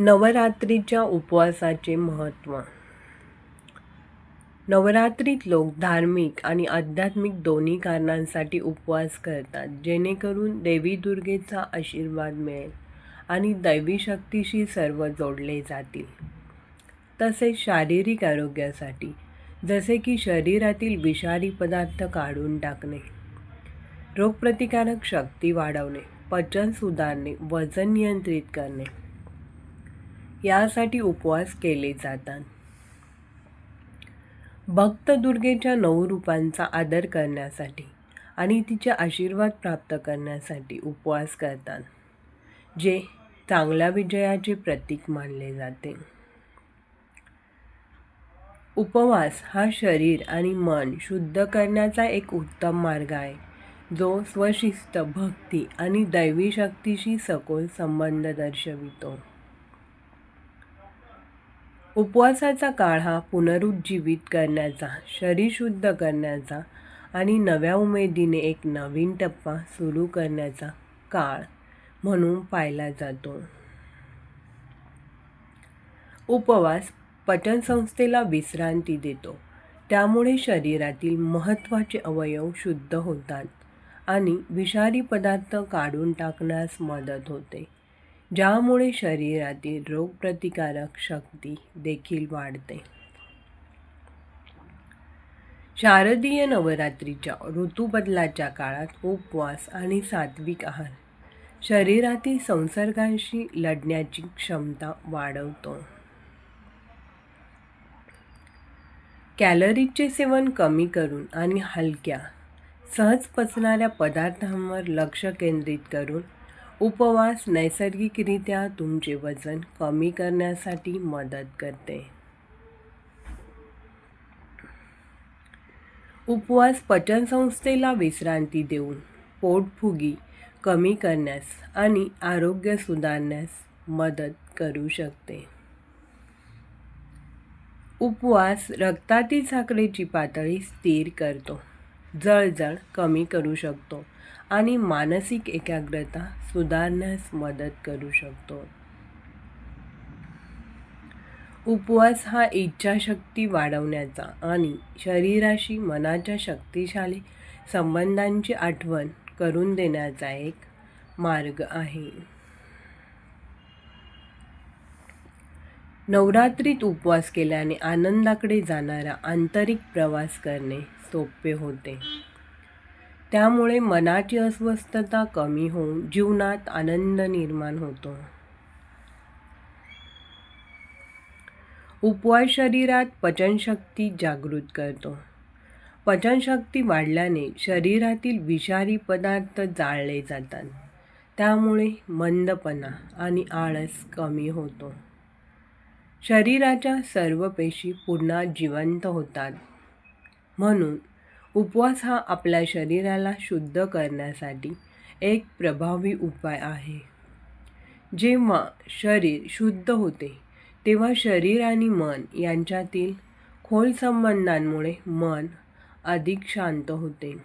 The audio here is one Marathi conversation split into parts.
नवरात्रीच्या उपवासाचे महत्त्व. नवरात्रीत लोक धार्मिक आणि आध्यात्मिक दोन्ही कारणांसाठी उपवास करतात जेणेकरून देवी दुर्गेचा आशीर्वाद मिळेल आणि दैवी शक्तीशी सर्व जोडले जातील. तसेच शारीरिक आरोग्यासाठी जसे की शरीरातील विषारी पदार्थ काढून टाकणे रोगप्रतिकारक शक्ती वाढवणे पचन सुधारणे वजन नियंत्रित करणे यासाठी उपवास केले जातात. भक्त दुर्गेच्या नऊ रूपांचा आदर करण्यासाठी आणि तिचे आशीर्वाद प्राप्त करण्यासाठी उपवास करतात जे चांगल्या विजयाचे प्रतीक मानले जाते. उपवास हा शरीर आणि मन शुद्ध करण्याचा एक उत्तम मार्ग आहे जो स्वशिस्त भक्ती आणि दैवी शक्तीशी सखोल संबंध दर्शवितो. उपवासाचा काळ हा पुनरुज्जीवित करण्याचा शरीर शुद्ध करण्याचा आणि नव्या उमेदीने एक नवीन टप्पा सुरू करण्याचा काळ म्हणून पाहिला जातो. उपवास पचनसंस्थेला विश्रांती देतो. त्यामुळे शरीरातील महत्त्वाचे अवयव शुद्ध होतात आणि विषारी पदार्थ काढून टाकण्यास मदत होते. ज्यामुळे शरीरातील रोगप्रतिकारक शक्ती देखील वाढते. शारदीय नवरात्रीच्या ऋतूबदलाच्या काळात उपवास आणि सात्विक आहार शरीरातील संसर्गांशी लढण्याची क्षमता वाढवतो. कॅलरीजचे सेवन कमी करून आणि हलक्या सहज पचणाऱ्या पदार्थांवर लक्ष केंद्रित करून उपवास नैसर्गिकरित्या तुमचे वजन कमी करण्यासाठी मदत करते. उपवास पचनसंस्थेला विश्रांती देऊन पोटफुगी कमी करण्यास आणि आरोग्य सुधारण्यास मदत करू शकते. उपवास रक्तातील साखरेची पातळी स्थिर करतो. जळजळ कमी करू शकतो. आणि मानसिक एकाग्रता सुधारण्यास मदत करू शकतो. उपवास हा इच्छाशक्ती वाढवण्याचा आणि शरीराशी मनाच्या शक्तिशाली संबंधांची आठवण करून देण्याचा एक मार्ग आहे. नवरात्रीत उपवास केल्याने आनंदाकडे जाणारा आंतरिक प्रवास करणे सोपे होते. त्यामुळे मनाची अस्वस्थता कमी होऊन जीवनात आनंद निर्माण होतो. उपवास शरीरात पचनशक्ती जागृत करतो. पचनशक्ती वाढल्याने शरीरातील विषारी पदार्थ जाळले जातात. त्यामुळे मंदपणा आणि आळस कमी होतो. शरीराच्या सर्व पेशी पुन्हा जिवंत होतात. म्हणून उपवास हा आपल्या शरीराला शुद्ध करण्यासाठी एक प्रभावी उपाय आहे. जेव्हा शरीर शुद्ध होते तेव्हा शरीर आणि मन यांच्यातील खोल संबंधांमुळे मन अधिक शांत होते.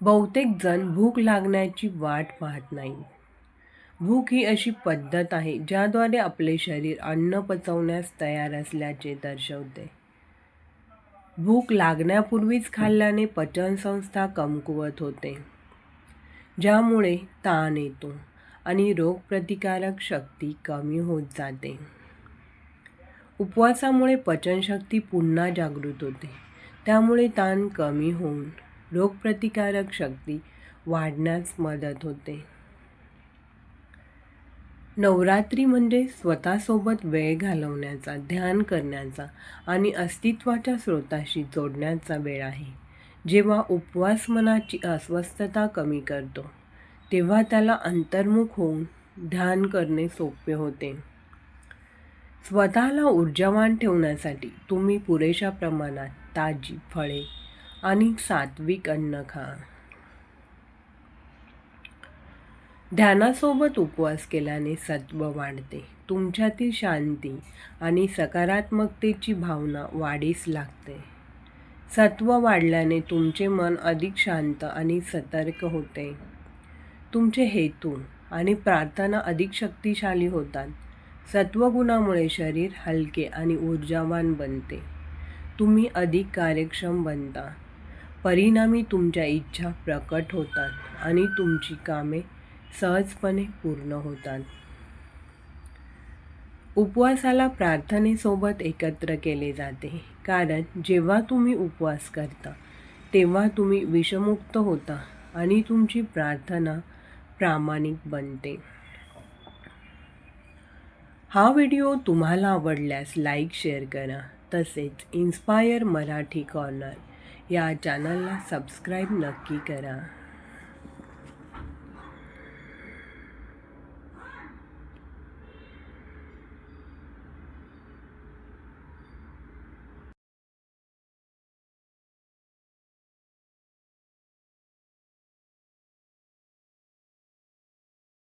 बहुतेक जण भूक लागण्याची वाट पाहत नाही. भूक ही अशी पद्धत आहे ज्याद्वारे आपले शरीर अन्न पचवण्यास तयार असल्याचे दर्शवते. भूक लागण्यापूर्वीच खाल्ल्याने पचनसंस्था कमकुवत होते. ज्यामुळे ताण येतो आणि रोगप्रतिकारक शक्ती कमी होत जाते. उपवासामुळे पचनशक्ती पुन्हा जागृत होते. त्यामुळे ताण कमी होऊन रोगप्रतिकारक शक्ती वाढण्यास मदत होते. नवरात्री म्हणजे स्वतःसोबत वेळ घालवण्याचा ध्यान करण्याचा आणि अस्तित्वाच्या स्रोताशी जोडण्याचा वेळ आहे. जेव्हा उपवास मनाची अस्वस्थता कमी करतो तेव्हा त्याला अंतर्मुख होऊन ध्यान करणे सोपे होते. स्वतःला ऊर्जावान ठेवण्यासाठी तुम्ही पुरेशा प्रमाणात ताजी फळे आणि सात्विक अन्न खा. ध्यानासोबत उपवास केल्याने सत्व वाढते. तुमच्यातील शांती आणि सकारात्मकतेची भावना वाढीस लागते. सत्व वाढल्याने तुमचे मन अधिक शांत आणि सतर्क होते. तुमचे हेतू आणि प्रार्थना अधिक शक्तिशाली होतात. सत्वगुणामुळे शरीर हलके आणि ऊर्जावान बनते. तुम्ही अधिक कार्यक्षम बनता. परिणामी तुमच्या इच्छा प्रकट होतात आणि तुमची कामे सहजपणे पूर्ण होतात. उपवासाला प्रार्थनेसोबत एकत्र केले जाते. कारण जेव्हा तुम्ही उपवास करता तेव्हा तुम्ही विषमुक्त होता आणि तुमची प्रार्थना प्रामाणिक बनते. हा व्हिडिओ तुम्हाला आवडल्यास लाईक शेअर करा. तसेच इन्स्पायर मराठी कॉर्नर या चॅनलला सबस्क्राईब नक्की करा.